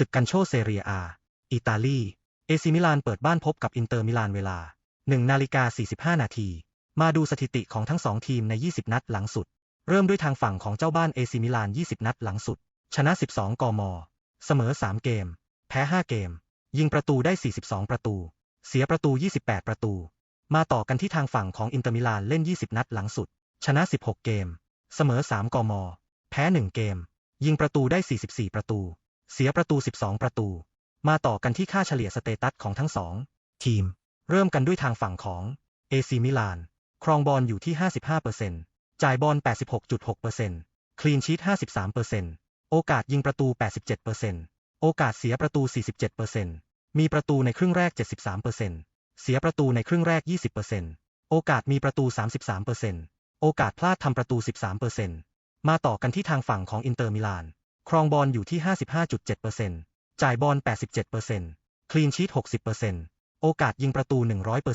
ศึกกันโชเซเรียอา อิตาลี เอซิมิลานเปิดบ้านพบกับอินเตอร์มิลานเวลา 1 นาฬิกา 45 นาที มาดูสถิติของทั้งสองทีมใน 20 นัดหลังสุด เริ่มด้วยทางฝั่งของเจ้าบ้านเอซิมิลาน 20 นัดหลังสุด ชนะ 12 กม เสมอ 3 เกม แพ้ 5 เกม ยิงประตูได้ 42 ประตู เสียประตู 28 ประตู มาต่อกันที่ทางฝั่งของอินเตอร์มิลานเล่น 20 นัดหลังสุด ชนะ 16 เกม เสมอ 3 กม แพ้ 1 เกม ยิงประตูได้ 44 ประตู เสียประตู 12 ประตู มาต่อกันที่ค่าเฉลี่ยสเตตัสของทั้งสองทีม เริ่มกันด้วยทางฝั่งของเอซิมิลาน ครองบอลอยู่ที่ 55%จ่ายบอล 86.6%คลีนชีต53%โอกาสยิงประตู 87%โอกาสเสียประตู 47%มีประตูในครึ่งแรก 73%เสียประตูในครึ่งแรก 20%โอกาสมีประตู 33%โอกาสพลาดทำประตู 13%มาต่อกันที่ทางฝั่งของอินเตอร์มิลาน ครองบอลอยู่ที่ 55.7%จ่ายบอล 87%คลีนชีต60%โอกาสยิงประตู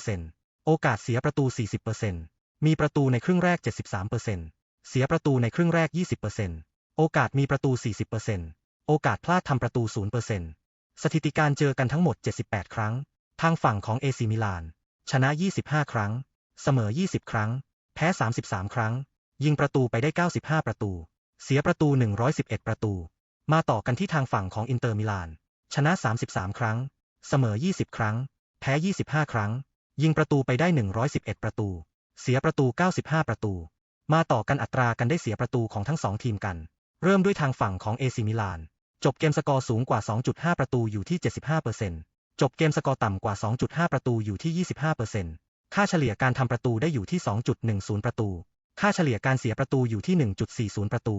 100%โอกาสเสียประตู 40%มีประตูในครึ่งแรก 73%เสียประตูในครึ่งแรก 20%โอกาสมีประตู 40%โอกาสพลาดทำประตู 0%สถิติการเจอกันทั้งหมด 78 ครั้ง ทางฝั่งของเอซิมิลาน ชนะ 25 ครั้ง เสมอ 20 ครั้ง แพ้ 33 ครั้ง ยิงประตูไปได้ 95 ประตู เสียประตู 111 ประตู มาต่อกันที่ทางฝั่งของอินเตอร์มิลาน ชนะ 33 ครั้ง เสมอ 20 ครั้ง แพ้ 25 ครั้ง ยิงประตูไปได้ 111 ประตู เสียประตู 95 ประตู มาต่อกันอัตรากันได้เสียประตูของทั้งสองทีมกัน เริ่มด้วยทางฝั่งของเอซิมิลาน จบเกมสกอร์สูงกว่า 2.5 ประตูอยู่ที่ 75%จบเกมสกอร์ต่ำกว่า 2.5 ประตูอยู่ที่ 25%ค่าเฉลี่ยการทำประตูได้อยู่ที่ 2.10 ประตู ค่าเฉลี่ยการเสียประตูอยู่ที่ 1.40 ประตู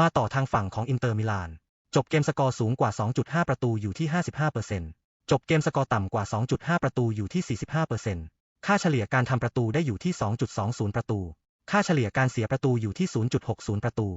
มาต่อทางฝั่งของอินเตอร์มิลาน จบเกมสกอร์สูงกว่า 2.5 ประตูอยู่ที่ 55%จบเกมสกอร์ต่ำกว่า 2.5 ประตูอยู่ที่ 45%ค่าเฉลี่ยการทำประตูได้อยู่ที่ 2.20 ประตู ค่าเฉลี่ยการเสียประตูอยู่ที่ 0.60 ประตู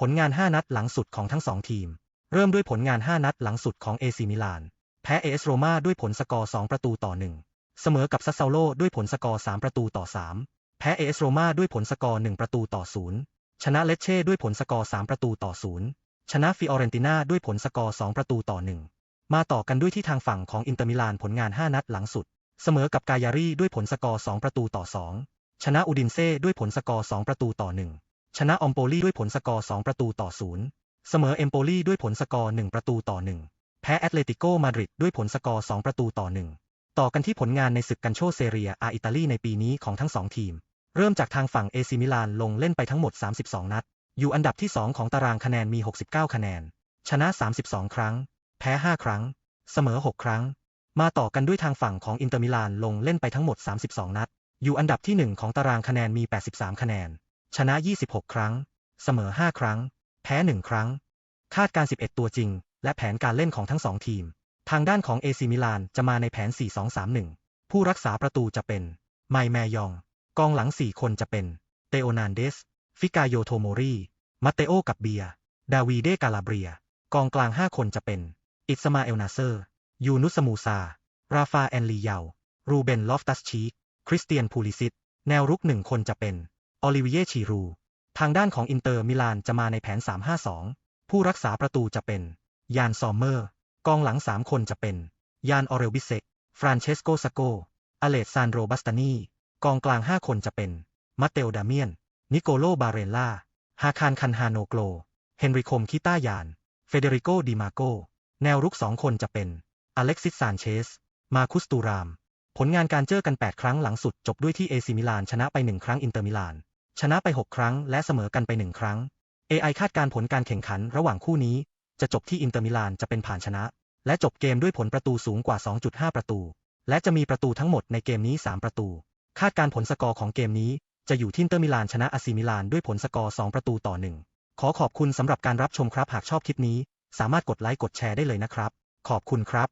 ผลงาน 5 นัดหลังสุดของทั้งสองทีม เริ่มด้วยผลงาน 5 นัดหลังสุดของเอซิมิลาน แพ้เอสโรมาด้วยผลสกอร์ 2 ประตูต่อ 1 เสมอกับซัสเซาโลด้วยผลสกอร์ 3 ประตูต่อ 3 แพ้เอสโรมาด้วยผลสกอร์ 1 ประตูต่อ0ชนะเลเช่ด้วยผลสกอร์ 3 ประตูต่อ0ชนะฟิออเรนติน่าด้วยผลสกอร์ 2 ประตูต่อ1มาต่อกันด้วยที่ทางฝั่งของอินเตอร์มิลานผลงาน 5 นัดหลังสุด เสมอกับกายารีด้วยผลสกอร์ 2 ประตูต่อ 2 ชนะอูดินเซ่ด้วยผลสกอร์ 2 ประตูต่อ 1 ชนะออมโปลีด้วยผลสกอร์ 2 ประตูต่อ 0 เสมอเอมโปลีด้วยผลสกอร์ 1 ประตูต่อ 1 แพ้แอตเลติโกมาดริดด้วยผลสกอร์ 2 ประตูต่อ 1 ต่อกันที่ผลงานในศึกกันโชเซเรียอาอิตาลีในปีนี้ของทั้งสองทีม เริ่มจากทางฝั่งเอซิมิลานลงเล่นไปทั้งหมด 32 นัด อยู่อันดับที่ 2 ของตารางคะแนนมี 69 คะแนน ชนะ 32 ครั้ง แพ้ 5 ครั้ง เสมอ 6 ครั้ง มาต่อกันด้วยทางฝั่งของอินเตอร์มิลานลงเล่นไปทั้งหมด 32 นัด อยู่อันดับที่ 1 ของตารางคะแนนมี 83 คะแนน ชนะ 26 ครั้ง เสมอ 5 ครั้ง แพ้ 1 ครั้ง คาดการ 11 ตัวจริง และแผนการเล่นของทั้งสองทีม ทางด้านของเอซิมิลานจะมาในแผน 4-2-3-1 ผู้รักษาประตูจะเป็นไมแมยอง กองหลัง4คนจะเป็นเตโอนานเดส ฟิกาโยโทโมรีมาเตโอกับเบีย ดาวีเดกาลาเบีย กองกลาง5คนจะเป็น อิสมาเอลนาเซอร์ ยูนุสมูซา ราฟาแอนลีเยา รูเบนลอฟตัสชีกคริสเตียนพูลิซิต แนวรุกหนึ่งคนจะเป็น ออลิเวียชีรู ทางด้านของอินเตอร์มิลานจะมาในแผน 3-5-2 ผู้รักษาประตูจะเป็น ยานซอมเมอร์ กองหลัง3คนจะเป็น ยานออเรลบิเซกฟรานเชสโกซาโกอเลสซานโดบัสตานี กองกลาง 5 คนจะเป็นมาเตลดาเมียน นิโกโลบาเรลล่า ฮาคารคันฮาโนโกล เฮนริโคมคิต้ายาน เฟเดริโกดิมาโก แนวรุก 2 คนจะเป็น อเล็กซิสซานเชส มาคุสตูราม ผลงานการเจอกัน 8 ครั้งหลังสุดจบด้วยที่เอซิมิลานชนะไป 1 ครั้งอินเตอร์มิลาน ชนะไป 6 ครั้งและเสมอกันไป 1 ครั้ง AI คาดการผลการแข่งขันระหว่างคู่นี้ จะจบที่อินเตอร์มิลานจะเป็นผ่านชนะ และจบเกมด้วยผลประตูสูงกว่า 2.5 ประตู และจะมีประตูทั้งหมดในเกมนี้ 3 ประตู คาดการผลสกอร์ของเกมนี้จะอยู่ที่เตอร์มิลานชนะอาซิมิลานด้วยผลสกอร์ 2 ประตูต่อ 1 ขอขอบคุณสำหรับการรับชมครับหากชอบคลิปนี้ สามารถกดไลค์กดแชร์ได้เลยนะครับ ขอบคุณครับ